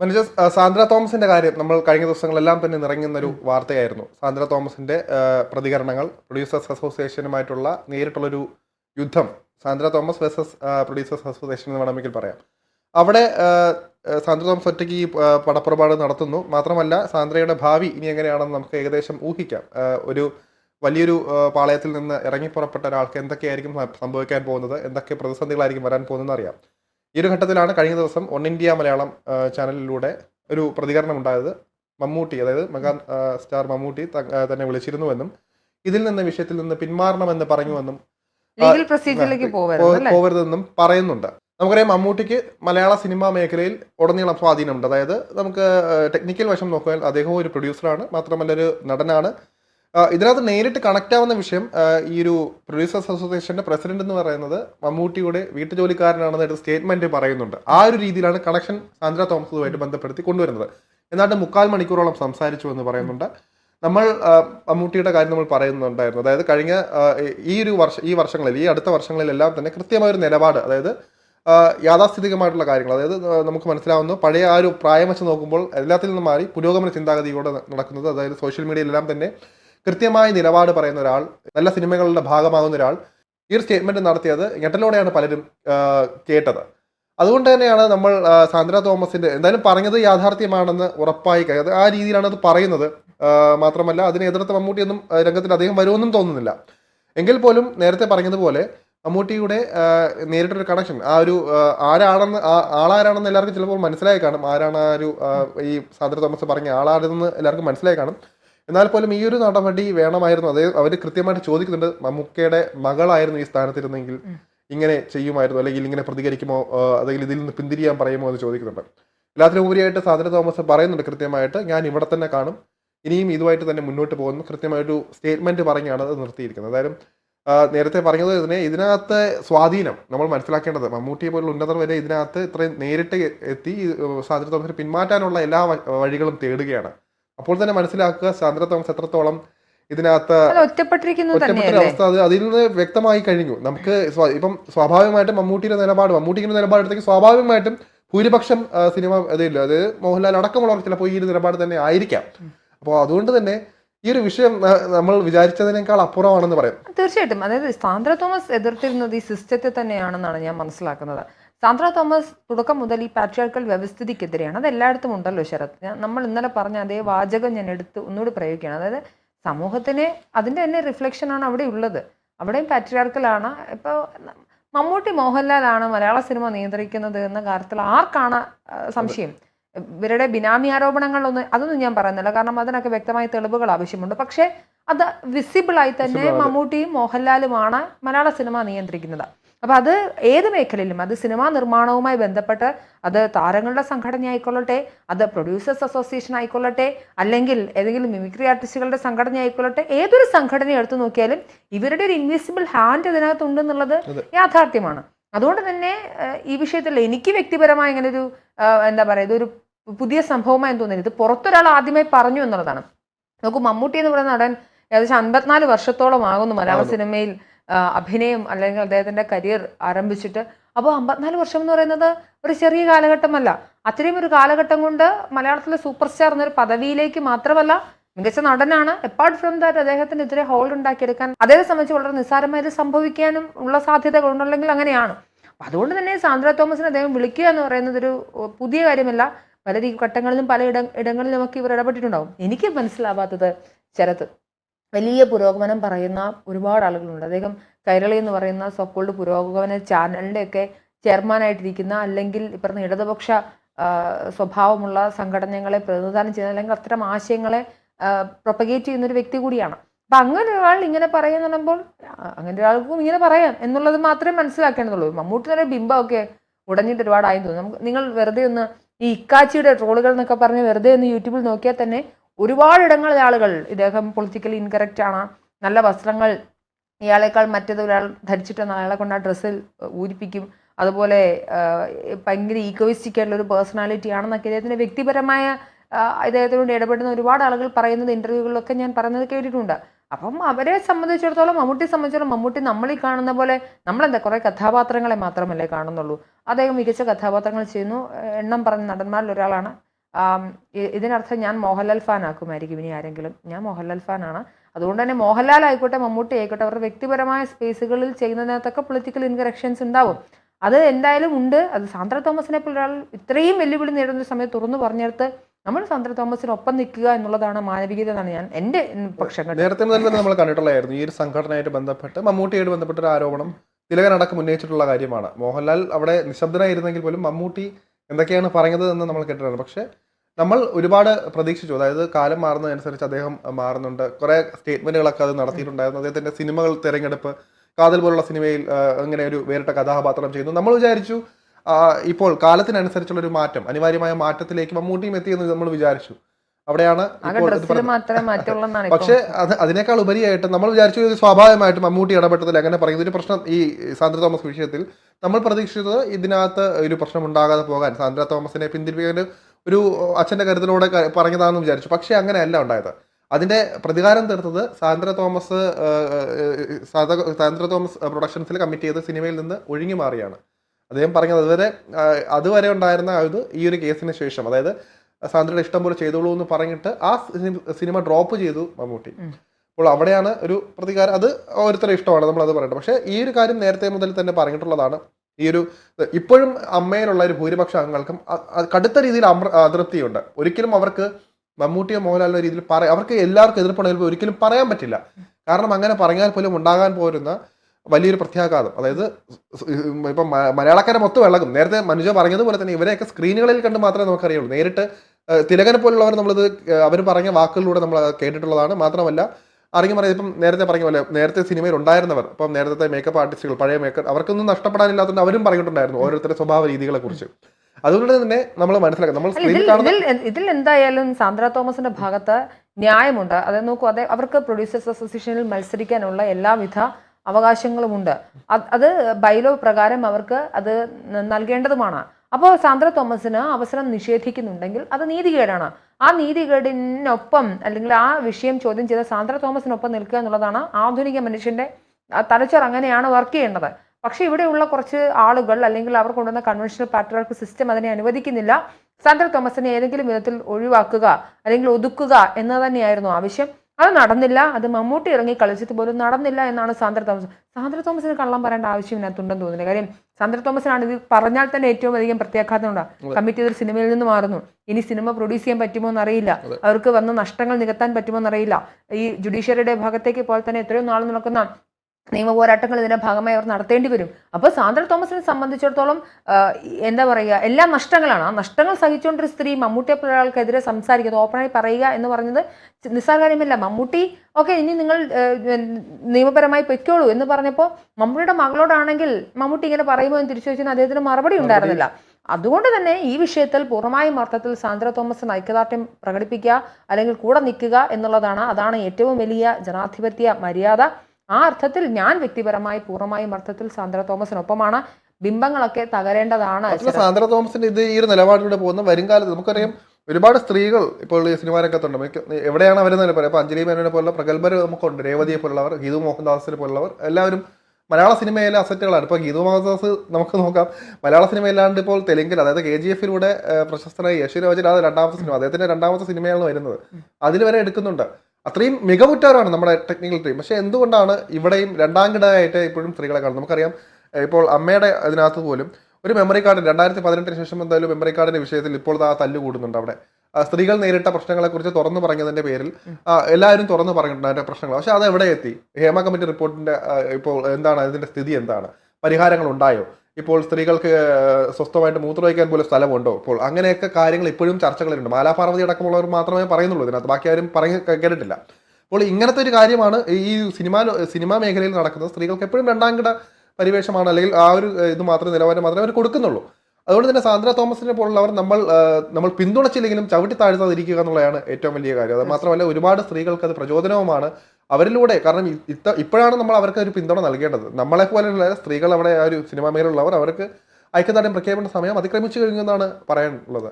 മനുജ സാന്ദ്ര തോമസിന്റെ കാര്യം നമ്മൾ കഴിഞ്ഞ ദിവസങ്ങളെല്ലാം തന്നെ നിറങ്ങുന്ന ഒരു വാർത്തയായിരുന്നു. സാന്ദ്ര തോമസിന്റെ പ്രതികരണങ്ങൾ പ്രൊഡ്യൂസേഴ്സ് അസോസിയേഷനുമായിട്ടുള്ള നേരിട്ടുള്ളൊരു യുദ്ധം. Sandra Thomas versus producers association എന്ന് വേണമെങ്കിൽ പറയാം. അവിടെ സാന്ദ്ര തോമസ് ഒറ്റയ്ക്ക് ഈ പടപ്പുറപാട് നടത്തുന്നു. മാത്രമല്ല സാന്ദ്രയുടെ ഭാവി ഇനി എങ്ങനെയാണെന്ന് നമുക്ക് ഏകദേശം ഊഹിക്കാം. ഒരു വലിയൊരു പാളയത്തിൽ നിന്ന് ഇറങ്ങി പുറപ്പെട്ട ഒരാൾക്ക് എന്തൊക്കെയായിരിക്കും സംഭവിക്കാൻ പോകുന്നത്? എന്തൊക്കെ പ്രതിസന്ധികളായിരിക്കും വരാൻ പോകുന്നതെന്ന് അറിയാം. ഈ ഒരു ഘട്ടത്തിലാണ് കഴിഞ്ഞ ദിവസം ഒൺ ഇന്ത്യ മലയാളം ചാനലിലൂടെ ഒരു പ്രതികരണം ഉണ്ടായത്. മമ്മൂട്ടി അതായത് മെഗാ സ്റ്റാർ മമ്മൂട്ടി തന്നെ വിളിച്ചിരുന്നുവെന്നും ഇതിൽ നിന്ന് വിഷയത്തിൽ നിന്ന് പിന്മാറണമെന്ന് പറഞ്ഞുവെന്നും പോകരുതെന്നും പറയുന്നുണ്ട്. നമുക്കറിയാം മമ്മൂട്ടിക്ക് മലയാള സിനിമാ മേഖലയിൽ ഉടനീളം സ്വാധീനമുണ്ട്. അതായത് നമുക്ക് ടെക്നിക്കൽ വശം നോക്കിയാൽ അദ്ദേഹവും ഒരു പ്രൊഡ്യൂസറാണ് മാത്രമല്ല ഒരു നടനാണ്. ഇതിനകത്ത് നേരിട്ട് കണക്ട് ആവുന്ന വിഷയം ഈ ഒരു പ്രൊഡ്യൂസേഴ്സ് അസോസിയേഷന്റെ പ്രസിഡന്റ് എന്ന് പറയുന്നത് മമ്മൂട്ടിയുടെ വീട്ടുജോലിക്കാരനാണെന്ന് ഒരു സ്റ്റേറ്റ്മെന്റ് പറയുന്നുണ്ട്. ആ ഒരു രീതിയിലാണ് കണക്ഷൻ സാന്ദ്ര തോമസുമായിട്ട് ബന്ധപ്പെടുത്തി കൊണ്ടുവരുന്നത്. എന്നാണ്ട് മുക്കാൽ മണിക്കൂറോളം സംസാരിച്ചു എന്ന് പറയുന്നുണ്ട്. നമ്മൾ മമ്മൂട്ടിയുടെ കാര്യം നമ്മൾ പറയുന്നുണ്ടായിരുന്നു. അതായത് കഴിഞ്ഞ ഈ ഒരു വർഷം ഈ വർഷങ്ങളിൽ ഈ അടുത്ത വർഷങ്ങളിലെല്ലാം തന്നെ കൃത്യമായ ഒരു നിലപാട് അതായത് യാഥാസ്ഥിതികമായിട്ടുള്ള കാര്യങ്ങൾ അതായത് നമുക്ക് മനസ്സിലാവുന്നു പഴയ ആ ഒരു പ്രായം വെച്ച് നോക്കുമ്പോൾ എല്ലാത്തിൽ നിന്നും മാറി പുരോഗമന ചിന്താഗതിയോടെ നടക്കുന്നത് അതായത് സോഷ്യൽ മീഡിയയിലെല്ലാം തന്നെ കൃത്യമായ നിലപാട് പറയുന്ന ഒരാൾ നല്ല സിനിമകളുടെ ഭാഗമാകുന്ന ഒരാൾ ഈ ഒരു സ്റ്റേറ്റ്മെന്റ് നടത്തിയത് ഞെട്ടലോടെയാണ് പലരും കേട്ടത്. അതുകൊണ്ട് തന്നെയാണ് നമ്മൾ സാന്ദ്ര തോമസിന്റെ എന്തായാലും പറഞ്ഞത് യാഥാർത്ഥ്യമാണെന്ന് ഉറപ്പായി കഴിയും അത് ആ രീതിയിലാണ് അത് പറയുന്നത്. മാത്രമല്ല അതിനെ എതിർത്ത് മമ്മൂട്ടിയൊന്നും രംഗത്തിൽ അദ്ദേഹം വരുമെന്നും തോന്നുന്നില്ല. എങ്കിൽ പോലും നേരത്തെ പറഞ്ഞതുപോലെ മമ്മൂട്ടിയുടെ നേരിട്ടൊരു കണക്ഷൻ ആ ഒരു ആരാണെന്ന് ആളാരാണെന്ന് എല്ലാവർക്കും ചിലപ്പോൾ മനസ്സിലായി കാണും. ആരാണ് ആ ഒരു ഈ സാന്ദ്ര തോമസ് പറഞ്ഞ ആളാരെന്ന് എല്ലാവർക്കും മനസ്സിലായി കാണും. എന്നാൽ പോലും ഈ ഒരു നടപടി വേണമായിരുന്നു. അതായത് അവർ കൃത്യമായിട്ട് ചോദിക്കുന്നുണ്ട് മമ്മൂക്കയുടെ മകളായിരുന്നു ഈ സ്ഥാനത്തിരുന്നെങ്കിൽ ഇങ്ങനെ ചെയ്യുമായിരുന്നു അല്ലെങ്കിൽ ഇങ്ങനെ പ്രതികരിക്കുമോ അല്ലെങ്കിൽ ഇതിൽ നിന്ന് പിന്തിരിയാൻ പറയുമോ എന്ന് ചോദിക്കുന്നുണ്ട്. എല്ലാത്തിനും ഉപരിയായിട്ട് സാന്ദ്ര തോമസ് പറയുന്നുണ്ട് കൃത്യമായിട്ട് ഞാൻ ഇവിടെ തന്നെ കാണും ഇനിയും ഇതുമായിട്ട് തന്നെ മുന്നോട്ട് പോകുന്നു കൃത്യമായൊരു സ്റ്റേറ്റ്മെന്റ് പറഞ്ഞാണ് അത് നിർത്തിയിരിക്കുന്നത്. അതായത് നേരത്തെ പറഞ്ഞത് തന്നെ ഇതിനകത്ത് സ്വാധീനം നമ്മൾ മനസ്സിലാക്കേണ്ടത് മമ്മൂട്ടിയെ പോലുള്ള ഉന്നതർ വരെ ഇതിനകത്ത് ഇത്രയും നേരിട്ട് എത്തി സാന്ദ്ര തോമസിനെ പിന്മാറ്റാനുള്ള എല്ലാ വഴികളും തേടുകയാണ്. അപ്പോൾ തന്നെ മനസ്സിലാക്കുക സാന്ദ്ര തോമസ് എത്രത്തോളം ഇതിനകത്ത് ഒറ്റപ്പെട്ടിരിക്കുന്നു അവസ്ഥ അത് അതിൽ നിന്ന് വ്യക്തമായി കഴിഞ്ഞു. നമുക്ക് ഇപ്പം സ്വാഭാവികമായിട്ടും മമ്മൂട്ടിയുടെ നിലപാട് മമ്മൂട്ടിയുടെ നിലപാടെടുത്തേക്ക് സ്വാഭാവികമായിട്ടും ഭൂരിപക്ഷം സിനിമ ഇതില്ല. അത് മോഹൻലാൽ അടക്കമുള്ളവർ ചിലപ്പോൾ ഈ ഒരു നിലപാട് തന്നെ ആയിരിക്കാം. അപ്പോൾ അതുകൊണ്ട് തന്നെ ഈ ഒരു വിഷയം നമ്മൾ വിചാരിച്ചതിനേക്കാൾ അപ്പുറമാണെന്ന് പറയാം. തീർച്ചയായിട്ടും. അതായത് സാന്ദ്ര തോമസ് എതിർത്തിരുന്നത് ഈ സിസ്റ്റത്തെ തന്നെയാണെന്നാണ് ഞാൻ മനസ്സിലാക്കുന്നത്. സാന്ദ്ര തോമസ് തുടക്കം മുതൽ ഈ പാട്രിയാർക്കൽ വ്യവസ്ഥിതിക്കെതിരെയാണ്. അത് എല്ലായിടത്തും ഉണ്ടല്ലോ ശരത്. നമ്മൾ ഇന്നലെ പറഞ്ഞ അതേ വാചകം ഞാൻ എടുത്ത് ഒന്നുകൂടി പ്രയോഗിക്കുകയാണ്. അതായത് സമൂഹത്തിനെ അതിന്റെ തന്നെ റിഫ്ലക്ഷനാണ് അവിടെ ഉള്ളത്. അവിടെയും പാട്രിയാർക്കലാണ്. ഇപ്പോൾ മമ്മൂട്ടി മോഹൻലാലാണ് മലയാള സിനിമ നിയന്ത്രിക്കുന്നത് എന്ന കാര്യത്തിൽ ആർക്കാണ് സംശയം? ഇവരുടെ ബിനാമി ആരോപണങ്ങളൊന്നും അതൊന്നും ഞാൻ പറയുന്നില്ല. കാരണം അതിനൊക്കെ വ്യക്തമായ തെളിവുകൾ ആവശ്യമുണ്ട്. പക്ഷേ അത് വിസിബിൾ ആയി തന്നെ. മമ്മൂട്ടിയും മോഹൻലാലുമാണ് മലയാള സിനിമ നിയന്ത്രിക്കുന്നത്. അപ്പൊ അത് ഏത് മേഖലയിലും അത് സിനിമാ നിർമ്മാണവുമായി ബന്ധപ്പെട്ട് അത് താരങ്ങളുടെ സംഘടന ആയിക്കൊള്ളട്ടെ അത് പ്രൊഡ്യൂസേഴ്സ് അസോസിയേഷൻ ആയിക്കൊള്ളട്ടെ അല്ലെങ്കിൽ ഏതെങ്കിലും മിമിക്രി ആർട്ടിസ്റ്റുകളുടെ സംഘടന ആയിക്കൊള്ളട്ടെ ഏതൊരു സംഘടന എടുത്തു നോക്കിയാലും ഇവരുടെ ഒരു ഇൻവിസിബിൾ ഹാൻഡ് ഇതിനകത്ത് ഉണ്ടെന്നുള്ളത് യാഥാർത്ഥ്യമാണ്. അതുകൊണ്ട് തന്നെ ഈ വിഷയത്തിൽ എനിക്ക് വ്യക്തിപരമായി ഇങ്ങനെ ഒരു എന്താ പറയുക ഇതൊരു പുതിയ സംഭവമായി തോന്നുന്നത് ഇത് പുറത്തൊരാൾ ആദ്യമായി പറഞ്ഞു എന്നുള്ളതാണ്. നോക്കൂ മമ്മൂട്ടി എന്ന് പറയുന്ന നടൻ ഏകദേശം അൻപത്തിനാല് വർഷത്തോളം ആകുന്നു മലയാള സിനിമയിൽ അഭിനയം അല്ലെങ്കിൽ അദ്ദേഹത്തിന്റെ കരിയർ ആരംഭിച്ചിട്ട്. അപ്പോൾ അമ്പത്തിനാല് വർഷം എന്ന് പറയുന്നത് ഒരു ചെറിയ കാലഘട്ടമല്ല. അത്രയും ഒരു കാലഘട്ടം കൊണ്ട് മലയാളത്തിലെ സൂപ്പർ സ്റ്റാർ എന്നൊരു പദവിയിലേക്ക് മാത്രമല്ല മികച്ച നടനാണ് അപ്പാർട്ട് ഫ്രം ദാറ്റ് അദ്ദേഹത്തിന് ഇത്തിരി ഹോൾഡ് ഉണ്ടാക്കിയെടുക്കാൻ. അദ്ദേഹത്തെ സംബന്ധിച്ച് വളരെ നിസ്സാരമായത് സംഭവിക്കാനും ഉള്ള സാധ്യതകൾ സാധ്യതകളുണ്ടെങ്കിൽ അങ്ങനെയാണ്. അതുകൊണ്ട് തന്നെ സാന്ദ്ര തോമസിനെ അദ്ദേഹം വിളിക്കുക എന്ന് പറയുന്നത് ഒരു പുതിയ കാര്യമല്ല. പല ഘട്ടങ്ങളിലും പല ഇട ഇടങ്ങളിലും ഒക്കെ ഇവർ ഇടപെട്ടിട്ടുണ്ടാവും. എനിക്ക് മനസ്സിലാവാത്തത് ശരത്ത് വലിയ പുരോഗമനം പറയുന്ന ഒരുപാട് ആളുകളുണ്ട്. അദ്ദേഹം കൈരളി എന്ന് പറയുന്ന സോക്കോൾഡ് പുരോഗമന ചാനലിന്റെ ഒക്കെ ചെയർമാനായിട്ടിരിക്കുന്ന അല്ലെങ്കിൽ ഈ ഇടതുപക്ഷ സ്വഭാവമുള്ള സംഘടനകളെ പ്രതിനിധാനം ചെയ്യുന്ന അല്ലെങ്കിൽ അത്തരം ആശയങ്ങളെ പ്രൊപ്പഗേറ്റ് ചെയ്യുന്ന ഒരു വ്യക്തി കൂടിയാണ്. അപ്പൊ അങ്ങനെ ഒരാൾ ഇങ്ങനെ പറയുന്ന പറയുമ്പോൾ അങ്ങനെ ഒരാൾക്കും ഇങ്ങനെ പറയാം എന്നുള്ളത് മാത്രമേ മനസ്സിലാക്കേണ്ടതുള്ളൂ. മമ്മൂട്ടിയുടെ ബിംബമൊക്കെ ഉടഞ്ഞിട്ട് ഒരുപാടായി തോന്നും നമുക്ക് നിങ്ങൾ വെറുതെ ഒന്ന് ഈ ഇക്കാച്ചിയുടെ ട്രോളുകൾ എന്നൊക്കെ പറഞ്ഞ് വെറുതെ ഒന്ന് യൂട്യൂബിൽ നോക്കിയാൽ തന്നെ ഒരുപാട് ഇടങ്ങളിൽ ആളുകൾ ഇദ്ദേഹം പൊളിറ്റിക്കലി ഇൻകറക്റ്റ് ആണ്. നല്ല വസ്ത്രങ്ങൾ ഇയാളെക്കാൾ മറ്റേത് ഒരാൾ ധരിച്ചിട്ട് അയാളെ കൊണ്ട് ആ ഡ്രസ്സിൽ ഊരിപ്പിക്കും. അതുപോലെ ഭയങ്കര ഈഗോയിസ്റ്റിക് ആയിട്ടുള്ള ഒരു പേഴ്സണാലിറ്റി ആണെന്നൊക്കെ ഇദ്ദേഹത്തിന്റെ വ്യക്തിപരമായ ഇദ്ദേഹത്തിനോട് ഇടപെടുന്ന ഒരുപാട് ആളുകൾ പറയുന്നത് ഇന്റർവ്യൂകളിലൊക്കെ ഞാൻ പറയുന്നത് കേട്ടിട്ടുണ്ട്. അപ്പം അവരെ സംബന്ധിച്ചിടത്തോളം മമ്മൂട്ടിയെ സംബന്ധിച്ചിടത്തോളം മമ്മൂട്ടി നമ്മളീ കാണുന്ന പോലെ നമ്മളെന്താ കുറേ കഥാപാത്രങ്ങളെ മാത്രമല്ലേ കാണുന്നുള്ളൂ. അദ്ദേഹം മികച്ച കഥാപാത്രങ്ങൾ ചെയ്യുന്നു. എണ്ണം പറഞ്ഞ നടന്മാരിൽ ഒരാളാണ് ഇതിനർത്ഥം ഞാൻ മോഹൻലാൽ ഫാൻ ആക്കുമായിരിക്കും ഇനി ആരെങ്കിലും. ഞാൻ മോഹൻലാൽ ഫാനാണ് അതുകൊണ്ട് തന്നെ മോഹൻലാൽ ആയിക്കോട്ടെ മമ്മൂട്ടി ആയിക്കോട്ടെ അവരുടെ വ്യക്തിപരമായ സ്പേസുകളിൽ ചെയ്യുന്നതിനകത്തൊക്കെ പൊളിറ്റിക്കൽ ഇൻകറക്ഷൻസ് ഉണ്ടാവും. അത് എന്തായാലും ഉണ്ട്. അത് സാന്ദ്ര തോമസിനെ ഒരാൾ ഇത്രയും വെല്ലുവിളി നേരിടുന്ന സമയത്ത് തുറന്നു പറഞ്ഞെടുത്ത് നമ്മൾ സാന്ദ്ര തോമസിനൊപ്പം നിൽക്കുക എന്നുള്ളതാണ് മാനവികത എന്നാണ് ഞാൻ എന്റെ പക്ഷം നേരത്തെ തന്നെ നമ്മൾ കണ്ടിട്ടുള്ളതായിരുന്നു. ഈ ഒരു സംഘടനയായിട്ട് ബന്ധപ്പെട്ട് മമ്മൂട്ടിയായിട്ട് ബന്ധപ്പെട്ട ഒരു ആരോപണം തിലകനടക്കം ഉന്നയിച്ചിട്ടുള്ള കാര്യമാണ്. മോഹൻലാൽ അവിടെ നിശബ്ദനായിരുന്നെങ്കിൽ പോലും മമ്മൂട്ടി എന്തൊക്കെയാണ് പറഞ്ഞത് എന്ന് നമ്മൾ കേട്ടിട്ടുണ്ട്. പക്ഷേ നമ്മൾ ഒരുപാട് പ്രതീക്ഷിച്ചു. അതായത് കാലം മാറുന്നതനുസരിച്ച് അദ്ദേഹം മാറുന്നുണ്ട്. കുറേ സ്റ്റേറ്റ്മെന്റുകളൊക്കെ അത് നടത്തിയിട്ടുണ്ടായിരുന്നു. അദ്ദേഹത്തിന്റെ സിനിമകൾ തിരഞ്ഞെടുപ്പ് കാതൽ പോലുള്ള സിനിമയിൽ അങ്ങനെ ഒരു വേറിട്ട കഥാപാത്രം ചെയ്യുന്നു. നമ്മൾ വിചാരിച്ചു ഇപ്പോൾ കാലത്തിനനുസരിച്ചുള്ള ഒരു മാറ്റം അനിവാര്യമായ മാറ്റത്തിലേക്ക് മമ്മൂട്ടിയും എത്തിയെന്ന് നമ്മൾ വിചാരിച്ചു. അവിടെയാണ് പക്ഷേ അത് അതിനേക്കാൾ ഉപരിയായിട്ട് നമ്മൾ വിചാരിച്ചു ഇത് സ്വാഭാവികമായിട്ട് മമ്മൂട്ടി ഇടപെട്ടതിൽ അങ്ങനെ പറയുന്നത് ഒരു പ്രശ്നം ഈ സാന്ദ്ര തോമസ് വിഷയത്തിൽ നമ്മൾ പ്രതീക്ഷിച്ചത് ഇതിനകത്ത് ഒരു പ്രശ്നം ഉണ്ടാകാതെ പോകാൻ സാന്ദ്ര തോമസിനെ പിന്തിരിപ്പിക്കാൻ ഒരു അച്ഛന്റെ കരുതലോടെ പറഞ്ഞതാണെന്ന് വിചാരിച്ചു. പക്ഷേ അങ്ങനെയല്ല ഉണ്ടായത്. അതിന്റെ പ്രതികാരം തീർത്തത് സാന്ദ്ര തോമസ് സാന്ദ്ര തോമസ് പ്രൊഡക്ഷൻസിൽ കമ്മിറ്റ് ചെയ്ത സിനിമയിൽ നിന്ന് ഒഴിഞ്ഞു മാറിയാണ്. അദ്ദേഹം പറഞ്ഞത് അതുവരെ അതുവരെ ഉണ്ടായിരുന്ന ഇത് ഈ ഒരു കേസിന് ശേഷം അതായത് സാന്ദ്രയുടെ ഇഷ്ടം പോലെ ചെയ്തോളൂ എന്ന് പറഞ്ഞിട്ട് ആ സിനിമ ഡ്രോപ്പ് ചെയ്തു മമ്മൂട്ടി. അപ്പോൾ അവിടെയാണ് ഒരു പ്രതികാരം. അത് ഓരോരുത്തരുടെ ഇഷ്ടമാണ് നമ്മൾ അത് പറയട്ടെ. പക്ഷേ ഈ ഒരു കാര്യം നേരത്തെ മുതൽ തന്നെ പറഞ്ഞിട്ടുള്ളതാണ്. ഈ ഒരു ഇപ്പോഴും അമ്മയിലുള്ള ഒരു ഭൂരിപക്ഷ അംഗങ്ങൾക്കും കടുത്ത രീതിയിൽ അതൃപ്തിയുണ്ട്. ഒരിക്കലും അവർക്ക് മമ്മൂട്ടിയോ മോഹൻലാലിനോ രീതിയിൽ പറയാം അവർക്ക് എല്ലാവർക്കും എതിർപ്പുണ്ടെങ്കിൽ ഒരിക്കലും പറയാൻ പറ്റില്ല. കാരണം അങ്ങനെ പറഞ്ഞാൽ പോലും ഉണ്ടാകാൻ പോരുന്ന വലിയൊരു പ്രത്യാഘാതം. അതായത് ഇപ്പം മലയാളക്കാരെ മൊത്തം ഇളകും. നേരത്തെ മനുജ പറഞ്ഞതുപോലെ തന്നെ ഇവരെയൊക്കെ സ്ക്രീനുകളിൽ കണ്ട് മാത്രമേ നമുക്കറിയുള്ളൂ. നേരിട്ട് തിലകനെ പോലുള്ളവർ നമ്മളത് അവർ പറഞ്ഞ വാക്കുകളിലൂടെ നമ്മൾ കേട്ടിട്ടുള്ളതാണ്. മാത്രമല്ല അറിഞ്ഞു പറയാം ഇപ്പം നേരത്തെ പറഞ്ഞ പോലെ നേരത്തെ സിനിമയിൽ ഉണ്ടായിരുന്നവർ ഇപ്പം നേരത്തെ മേക്കപ്പ് ആർട്ടിസ്റ്റുകൾ പഴയ മേക്കപ്പ് അവർക്കൊന്നും നഷ്ടപ്പെടാനില്ലാത്തതുകൊണ്ട് അവരും പറഞ്ഞിട്ടുണ്ടായിരുന്നു ഓരോരുത്തരുടെ സ്വഭാവ രീതികളെ കുറിച്ച് അതുകൊണ്ട് തന്നെ നമ്മൾ മനസ്സിലാക്കാം നമ്മൾ സ്ക്രീനിൽ ഇതിൽ കാണുന്ന ഇതിൽ ഇതിൽ എന്തായാലും സാന്ദ്ര തോമസിന്റെ ഭാഗത്ത് ന്യായമുണ്ട്. അത് നോക്കൂ അതെ അവർക്ക് പ്രൊഡ്യൂസേഴ്സ് അസോസിയേഷനിൽ മത്സരിക്കാനുള്ള എല്ലാവിധ അവകാശങ്ങളുമുണ്ട്. അത് ബൈലോ പ്രകാരം അവർക്ക് അത് നൽകേണ്ടതുമാണ്. അപ്പോൾ സാന്ദ്ര തോമസിന് അവസരം നിഷേധിക്കുന്നുണ്ടെങ്കിൽ അത് നീതികേടാണ്. ആ നീതികേടിനൊപ്പം അല്ലെങ്കിൽ ആ വിഷയം ചോദ്യം ചെയ്ത സാന്ദ്ര തോമസിനൊപ്പം നിൽക്കുക എന്നുള്ളതാണ് ആധുനിക മനുഷ്യന്റെ തലച്ചർ അങ്ങനെയാണ് വർക്ക് ചെയ്യേണ്ടത്. പക്ഷേ ഇവിടെയുള്ള കുറച്ച് ആളുകൾ അല്ലെങ്കിൽ അവർ കൊണ്ടുവന്ന കൺവെൻഷണൽ പാട്രിയാർക്ക് സിസ്റ്റം അതിനെ അനുവദിക്കുന്നില്ല. സാന്ദ്ര തോമസിനെ ഏതെങ്കിലും വിധത്തിൽ ഒഴിവാക്കുക അല്ലെങ്കിൽ ഒതുക്കുക എന്ന് തന്നെയായിരുന്നു ആവശ്യം. അത് നടന്നില്ല. അത് മമ്മൂട്ടി ഇറങ്ങി കളിച്ചിട്ട് പോലും നടന്നില്ല എന്നാണ് സാന്ദ്ര തോമസ്. സാന്ദ്ര തോമസിന് കള്ളം പറയേണ്ട ആവശ്യം ഇതിനകത്തുണ്ടെന്ന് തോന്നുന്നില്ല. കാര്യം സാന്ദ്ര തോമസിനാണ് ഇത് പറഞ്ഞാൽ തന്നെ ഏറ്റവും അധികം പ്രത്യാഘാതം ഉണ്ടാകും കമ്മിറ്റി ഒരു സിനിമയിൽ നിന്ന് മാറുന്നു. ഇനി സിനിമ പ്രൊഡ്യൂസ് ചെയ്യാൻ പറ്റുമോ എന്നറിയില്ല. അവർക്ക് വന്ന നഷ്ടങ്ങൾ നികത്താൻ പറ്റുമോ എന്നറിയില്ല. ഈ ജുഡീഷ്യറിയുടെ ഭാഗത്തേക്ക് പോലെ തന്നെ എത്രയോ നാൾ നടക്കുന്ന നിയമ പോരാട്ടങ്ങൾ ഇതിന്റെ ഭാഗമായി അവർ നടത്തേണ്ടി വരും. അപ്പോൾ സാന്ദ്ര തോമസിനെ സംബന്ധിച്ചിടത്തോളം എന്താ പറയുക എല്ലാ നഷ്ടങ്ങളാണ്. ആ നഷ്ടങ്ങൾ സഹിച്ചുകൊണ്ടൊരു സ്ത്രീ മമ്മൂട്ടിയെ ഒരാൾക്കെതിരെ സംസാരിക്കുന്നത് ഓപ്പണായി പറയുക എന്ന് പറഞ്ഞത് നിസ്സാരകാര്യമല്ല. നിസ്സാര കാര്യമല്ല മമ്മൂട്ടി ഓക്കെ ഇനി നിങ്ങൾ നിയമപരമായി പൊയ്ക്കോളൂ എന്ന് പറഞ്ഞപ്പോൾ മമ്മൂട്ടിയുടെ മകളോടാണെങ്കിൽ മമ്മൂട്ടി ഇങ്ങനെ പറയുമോ എന്ന് തിരിച്ചു വെച്ചാൽ അദ്ദേഹത്തിന് മറുപടി. ഉണ്ടായിരുന്നില്ല. അതുകൊണ്ട് തന്നെ ഈ വിഷയത്തിൽ പൂർണമായും അർത്ഥത്തിൽ സാന്ദ്ര തോമസിന് ഐക്യദാർഢ്യം പ്രകടിപ്പിക്കുക അല്ലെങ്കിൽ കൂടെ നിൽക്കുക എന്നുള്ളതാണ് അതാണ് ഏറ്റവും വലിയ ജനാധിപത്യ മര്യാദ. ആ അർത്ഥത്തിൽ ഞാൻ വ്യക്തിപരമായി പൂർണമായും അർത്ഥത്തിൽ സാന്ദ്ര തോമസിനൊപ്പമാണ് ബിംബങ്ങളൊക്കെ തകരേണ്ടതാണ്. സാന്ദ്ര തോമസിന്റെ ഇത് ഈ ഒരു നിലപാടിലൂടെ പോകുന്ന വരും കാലത്ത് നമുക്കറിയാം ഒരുപാട് സ്ത്രീകൾ ഇപ്പോൾ ഈ സിനിമാ രംഗത്തുണ്ട് എവിടെയാണ് അവരെന്ന് പറയാം? ഇപ്പൊ അഞ്ജലി മേനോനെ പോലുള്ള പ്രഗത്ഭർ നമുക്കുണ്ട്. രേവതിയെ പോലുള്ളവർ ഗീതു മോഹൻദാസിനെ പോലുള്ളവർ എല്ലാവരും മലയാള സിനിമയിലെ അസറ്റുകളാണ്. ഇപ്പോൾ ഗീതു മോഹൻദാസ് നമുക്ക് നോക്കാം. മലയാള സിനിമയിലാണ്ട് ഇപ്പോൾ തെലുങ്കിൽ അതായത് കെ ജി എഫിലൂടെ പ്രശസ്തനായ യശുരാജൻ അത് രണ്ടാമത്തെ സിനിമ അദ്ദേഹത്തിന്റെ രണ്ടാമത്തെ സിനിമയാണ് വരുന്നത്. അതിൽ വരെ എടുക്കുന്നുണ്ട്. അത്രയും മികവുറ്റവരാണ് നമ്മുടെ ടെക്നിക്കൽ ടീം പക്ഷേ എന്തുകൊണ്ടാണ് ഇവിടെയും രണ്ടാം കിടായിട്ട് ഇപ്പോഴും സ്ത്രീകളെ കാണുന്നത്? നമുക്കറിയാം ഇപ്പോൾ അമ്മയുടെ അതിനകത്ത് പോലും ഒരു മെമ്മറി കാർഡ് രണ്ടായിരത്തി പതിനെട്ടിന് ശേഷം എന്തായാലും മെമ്മറി കാർഡിന്റെ വിഷയത്തിൽ ഇപ്പോൾ ആ തല്ല് കൂടുന്നുണ്ട് അവിടെ. സ്ത്രീകൾ നേരിട്ട പ്രശ്നങ്ങളെ കുറിച്ച് തുറന്നു പറഞ്ഞതിന്റെ പേരിൽ എല്ലാവരും തുറന്നു പറഞ്ഞിട്ടുണ്ട് അതിന്റെ പ്രശ്നങ്ങൾ. പക്ഷെ അത് എവിടെ എത്തി ഹേമ കമ്മിറ്റി റിപ്പോർട്ടിന്റെ ഇപ്പോൾ എന്താണ് അതിന്റെ സ്ഥിതി എന്താണ്? പരിഹാരങ്ങൾ ഉണ്ടായോ? ഇപ്പോൾ സ്ത്രീകൾക്ക് സ്വസ്ഥമായിട്ട് മൂത്രമൊഴിക്കാൻ പോലും സ്ഥലമുണ്ടോ? ഇപ്പോൾ അങ്ങനെയൊക്കെ കാര്യങ്ങൾ ഇപ്പോഴും ചർച്ചകളിലുണ്ട്. മാലാപാർവതി അടക്കമുള്ളവർ മാത്രമേ പറയുന്നുള്ളൂ ഇതിനകത്ത്. ബാക്കി ആരും പറഞ്ഞ് കേട്ടിട്ടില്ല. അപ്പോൾ ഇങ്ങനത്തെ ഒരു കാര്യമാണ് ഈ സിനിമാ സിനിമാ മേഖലയിൽ നടക്കുന്നത്. സ്ത്രീകൾക്ക് എപ്പോഴും രണ്ടാം കിട പരിവേഷമാണ് അല്ലെങ്കിൽ ആ ഒരു ഇത് മാത്രം നിലവാരം മാത്രമേ അവർ കൊടുക്കുന്നുള്ളൂ. അതുകൊണ്ട് തന്നെ സാന്ദ്ര തോമസിനെ പോലുള്ളവർ നമ്മൾ നമ്മൾ പിന്തുണച്ചില്ലെങ്കിലും ചവിട്ടി താഴ്ത്താതിരിക്കുക എന്നുള്ളതാണ് ഏറ്റവും വലിയ കാര്യം. അത് മാത്രമല്ല ഒരുപാട് സ്ത്രീകൾക്ക് അത് പ്രചോദനവുമാണ്. അവരിലൂടെ. കാരണം ഇത്ത ഇപ്പോഴാണ് നമ്മൾ അവർക്ക് ഒരു പിന്തുണ നൽകേണ്ടത്. നമ്മളെ പോലെയുള്ള സ്ത്രീകൾ അവിടെ ആ ഒരു സിനിമാ മേഖലയുള്ളവർ അവർക്ക് ഐക്യദാർഢ്യം പ്രഖ്യാപിക്കേണ്ട സമയം അതിക്രമിച്ചു കഴിഞ്ഞു എന്നാണ് പറയാനുള്ളത്.